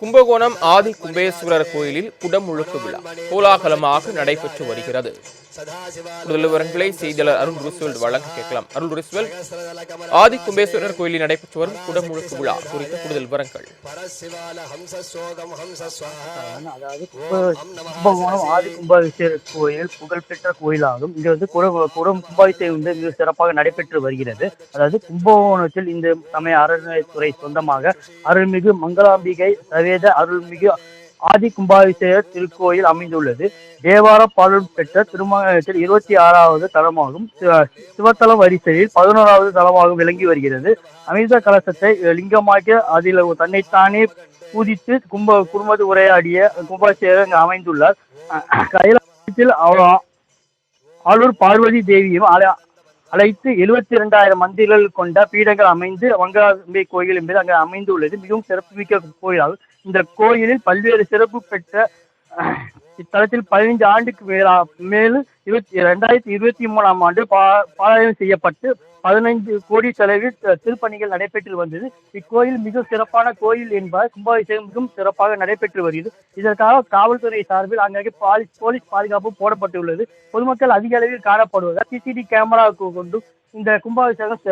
கும்பகோணம் ஆதி கும்பேஸ்வரர் கோயிலில் குடமுழுக்கு விழா கோலாகலமாக நடைபெற்று வருகிறது. கூடுதல் விவரங்களை செய்தியாளர் அருள் ருஸ்வெல் வழங்க கேட்கலாம். அருள் ருஸ்வெல் ஆதி கும்பேஸ்வரர் கோயிலில் நடைபெற்று வரும் குடமுழுக்கு விழா குறித்த கூடுதல் விவரங்கள். அதாவது கும்பகோணம் ஆதி கும்பாபிஷேகர் கோயில் புகழ்பெற்ற கோயிலாகும். இங்க வந்து குட குடம் கும்பாபிஷேகம் வந்து மிக சிறப்பாக நடைபெற்று வருகிறது. அதாவது கும்பகோணத்தில் இந்த சமய அறநிலையத்துறை சொந்தமாக அருள்மிகு மங்களாம்பிகை சவேத அருள்மிகு ஆதி கும்பாபிஷேகர் திருக்கோயில் அமைந்துள்ளது. தேவார பாடல் பெற்ற திருமணத்தில் இருபத்தி ஆறாவது தலமாகும். சிவ- சிவத்தல வரிசையில் பதினோராவது தலமாகவும் விளங்கி வருகிறது. அமிர்த கலசத்தை லிங்கமாக அதில் தன்னைத்தானே பூதித்து கும்ப குடும்பத்து உரையாடிய கும்பாபிஷேகர் அங்கு அமைந்துள்ளார். கைலாசத்தில் ஆளூர் பார்வதி தேவியும் அழைத்து எழுபத்தி இரண்டாயிரம் மந்திர்கள் கொண்ட பீடங்கள் அமைந்து வங்காளம்பை கோயில் என்பது அங்கு அமைந்துள்ளது. மிகவும் சிறப்புமிக்க கோயிலாகும். இந்த கோயிலில் பல்வேறு சிறப்பு பெற்ற இத்தலத்தில் பதினைந்து ஆண்டுக்கு மேலா மேலும் இருபத்தி ரெண்டாயிரத்தி இருபத்தி மூணாம் ஆண்டு பா பாராயணம் செய்யப்பட்டு பதினைந்து கோடி செலவில் திருப்பணிகள் நடைபெற்று வந்தது. இக்கோயில் மிக சிறப்பான கோயில் என்பதால் கும்பாபிஷேகம் மிகவும் சிறப்பாக நடைபெற்று வருகிறது. இதற்காக காவல்துறை சார்பில் அங்கங்கே போலீஸ் பாதுகாப்பு போடப்பட்டுள்ளது. பொதுமக்கள் அதிக அளவில் காணப்படுவதால் சிசிடி கேமரா கொண்டு இந்த கும்பாபிஷேகம்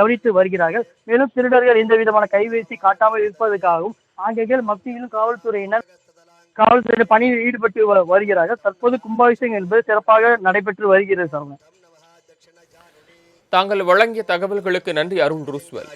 கவனித்து வருகிறார்கள். மேலும் திருடர்கள் எந்த விதமான கைவேசி காட்டாமல் இருப்பதற்காகவும் ஆங்கைகள் மத்தியிலும் காவல்துறையினர் காவல்துறை பணியில் ஈடுபட்டு வருகிறார்கள். தற்போது கும்பாபிஷேகம் என்பது சிறப்பாக நடைபெற்று வருகிறது சரவணன். தாங்கள் வழங்கிய தகவல்களுக்கு நன்றி அருண் ருஸ்வெல்.